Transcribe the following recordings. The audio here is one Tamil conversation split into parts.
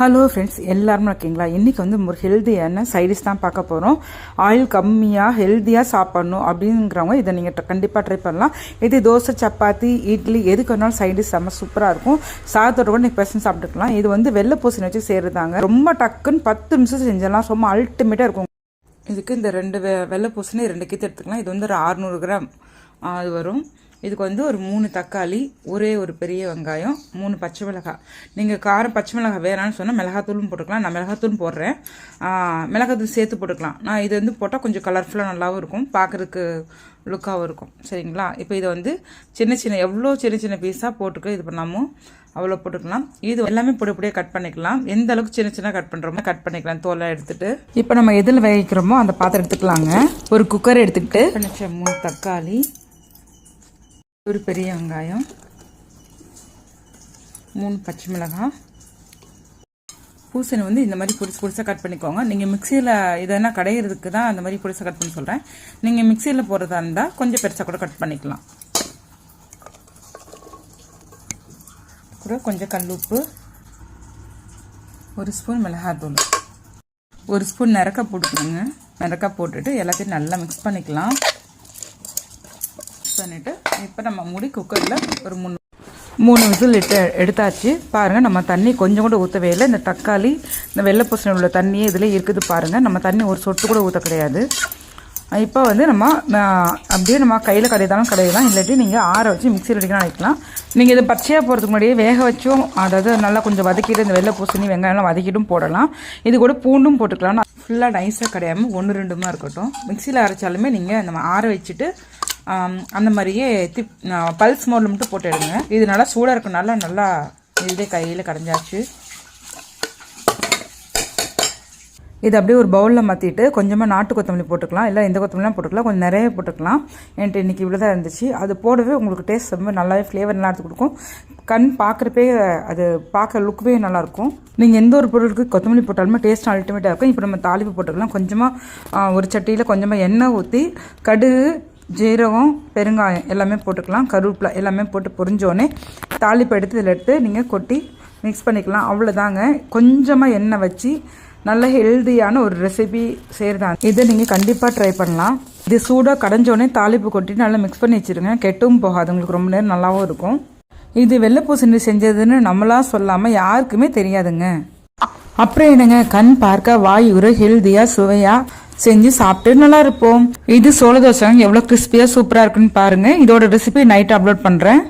ஹலோ ஃப்ரெண்ட்ஸ் எல்லாருமே ஓகேங்களா இன்றைக்கி வந்து ஒரு ஹெல்த்தியான சைடிஷ் தான் பார்க்க போகிறோம் ஆயில் கம்மியாக ஹெல்த்தியாக சாப்பிட்ணும் அப்படிங்கிறவங்க இதை நீங்கள் கண்டிப்பாக ட்ரை பண்ணலாம். இது தோசை சப்பாத்தி இட்லி எதுக்கு வேணாலும் சைடிஷ் செம்ம சூப்பராக இருக்கும். சாதத்தோட கூட நீங்கள் பெசன் சாப்பிட்டுக்கலாம். இது வந்து வெள்ளை பூசணி வச்சு சேருதாங்க ரொம்ப டக்குன்னு பத்து நிமிஷம் செஞ்சிடலாம் ரொம்ப அல்டிமேட்டாக இருக்கும். இதுக்கு இந்த ரெண்டு வெ வெள்ளை பூசணி ரெண்டு கீத்து எடுத்துக்கலாம். இது வந்து ஒரு அறநூறு கிராம் அது வரும். இதுக்கு வந்து ஒரு மூணு தக்காளி ஒரே ஒரு பெரிய வெங்காயம் மூணு பச்சை மிளகாய் நீங்கள் காரம் பச்சை மிளகாய் வேணான்னு சொன்னால் மிளகாத்தூளும் போட்டுக்கலாம். நான் மிளகாத்தூளும் போடுறேன். மிளகாத்தூள் சேர்த்து போட்டுக்கலாம். நான் இது வந்து போட்டால் கொஞ்சம் கலர்ஃபுல்லாக நல்லாவும் இருக்கும். பார்க்குறதுக்கு லுக்காகவும் இருக்கும். சரிங்களா? இப்போ இதை வந்து சின்ன சின்ன எவ்வளோ சின்ன சின்ன பீஸாக போட்டுக்க இது பண்ணாமோ அவ்வளோ போட்டுக்கலாம். இது எல்லாமே பொடிப்படியாக கட் பண்ணிக்கலாம். எந்த அளவுக்கு சின்ன சின்ன கட் பண்ணுறோமோ கட் பண்ணிக்கலாம். தோலை எடுத்துகிட்டு இப்போ நம்ம எதில் வேகிக்கிறோமோ அந்த பாத்திரம் எடுத்துக்கலாங்க. ஒரு குக்கர் எடுத்துக்கிட்டு நிமிஷம் மூணு தக்காளி ஒரு பெரிய வெங்காயம் மூணு பச்சை மிளகாய் பூசணி வந்து இந்த மாதிரி பொடிசு பொடிசாக கட் பண்ணிக்கோங்க. நீங்கள் மிக்சியில் இதெல்லாம் கடையிறதுக்கு தான் அந்த மாதிரி பொடிசாக கட் பண்ண சொல்கிறேன் நீங்கள் மிக்சியில் போடுறதா இருந்தால் கொஞ்சம் பெருசாக கூட கட் பண்ணிக்கலாம். கூட கொஞ்சம் கல் உப்பு ஒரு ஸ்பூன் மிளகாத்தூள். ஒரு ஸ்பூன் நிறக்க போட்டுக்கோங்க. நிறக்க போட்டுட்டு எல்லாத்தையும் நல்லா மிக்ஸ் பண்ணிக்கலாம். பண்ணிவிட்டு இப்போ நம்ம மூடி குக்கரில் ஒரு மூணு மூணு விசில் இட்டு எடுத்தாச்சு. பாருங்கள் நம்ம தண்ணி கொஞ்சம் கூட ஊற்றவே இல்லை. இந்த தக்காளி இந்த வெள்ளை பூசணி உள்ள தண்ணியே இதில் இருக்குது பாருங்கள் நம்ம தண்ணி ஒரு சொட்டு கூட ஊற்ற கிடையாது. இப்போ வந்து நம்ம அப்படியே நம்ம கையில் கடையதாலும் கடையலாம். இல்லாட்டி நீங்கள் ஆற வச்சு மிக்சியில் அடிக்கலாம் அடிக்கலாம் நீங்கள் இது பச்சையாக போகிறதுக்கு முன்னாடியே வேக வச்சும் அதாவது நல்லா கொஞ்சம் வதக்கிட்டு இந்த வெள்ளை பூசணி வெங்காயம்லாம் வதக்கிட்டும் போடலாம். இது கூட பூண்டும் போட்டுக்கலாம் ஃபுல்லாக நைஸாக கிடையாமல் ஒன்று ரெண்டுமா இருக்கட்டும். மிக்சியில் அரைச்சாலுமே நீங்கள் நம்ம ஆற வச்சுட்டு அந்த மாதிரியே திப் பல்ஸ் மோரில் மட்டும் போட்டு எடுங்க. இது நல்லா சூடாக இருக்கனால நல்லா இதே கையில் கடைஞ்சாச்சு. இது அப்படியே ஒரு பவுலில் மாற்றிட்டு கொஞ்சமாக நாட்டு கொத்தமல்லி போட்டுக்கலாம். இல்லை இந்த கொத்தமல்லாம் போட்டுக்கலாம். கொஞ்சம் நிறைய போட்டுக்கலாம். என்கிட்ட இன்றைக்கி இவ்வளோ தான் இருந்துச்சு. அது போடவே உங்களுக்கு டேஸ்ட் ரொம்ப நல்லாவே ஃப்ளேவர் நல்லா எடுத்து கொடுக்கும். கண் பார்க்குறப்பே அது பார்க்க லுக்குவே நல்லாயிருக்கும். நீங்கள் எந்த ஒரு பொருளுக்கு கொத்தமல்லி போட்டாலுமே டேஸ்ட் அல்டிமேட்டாக இருக்கும். இப்போ நம்ம தாளிப்பு போட்டுக்கலாம். கொஞ்சமாக ஒரு சட்டியில் கொஞ்சமாக எண்ணெய் ஊற்றி கடுகு ஜீரகம் பெருங்காயம் எல்லாமே போட்டுக்கலாம். கருவேப்பிலை எல்லாமே போட்டு பொரிஞ்சோடனே தாளிப்பு எடுத்து இதில் எடுத்து நீங்கள் கொட்டி மிக்ஸ் பண்ணிக்கலாம். அவ்வளோதாங்க. கொஞ்சமாக எண்ணெய் வச்சு நல்ல ஹெல்தியான ஒரு ரெசிபி செய்கிறதா இதை நீங்கள் கண்டிப்பாக ட்ரை பண்ணலாம். இது சூடாக கடைஞ்சோடனே தாளிப்பு கொட்டி நல்லா மிக்ஸ் பண்ணி வச்சுருங்க. கெட்டும் போகாது. உங்களுக்கு ரொம்ப நேரம் நல்லாவும் இருக்கும். இது வெள்ளை பூசணி செஞ்சதுன்னு நம்மளாக சொல்லாமல் யாருக்குமே தெரியாதுங்க. அப்புறம் என்னங்க கண் பார்க்க வாய் ஒரு ஹெல்த்தியாக சுவையாக செஞ்சு சாப்பிட்டு நல்லா இருப்போம். இது சோள தோசை எவ்வளோ கிறிஸ்பியாக சூப்பராக இருக்குன்னு பாருங்கள் இதோட ரெசிபி நைட் அப்லோட் பண்ணுறேன்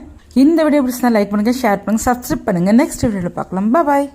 இந்த வீடியோ பிடிச்சா லைக் பண்ணுங்கள் ஷேர் பண்ணுங்கள் சப்ஸ்கிரைப் பண்ணுங்கள் நெக்ஸ்ட் வீடியோவில் பார்க்கலாம். பாய்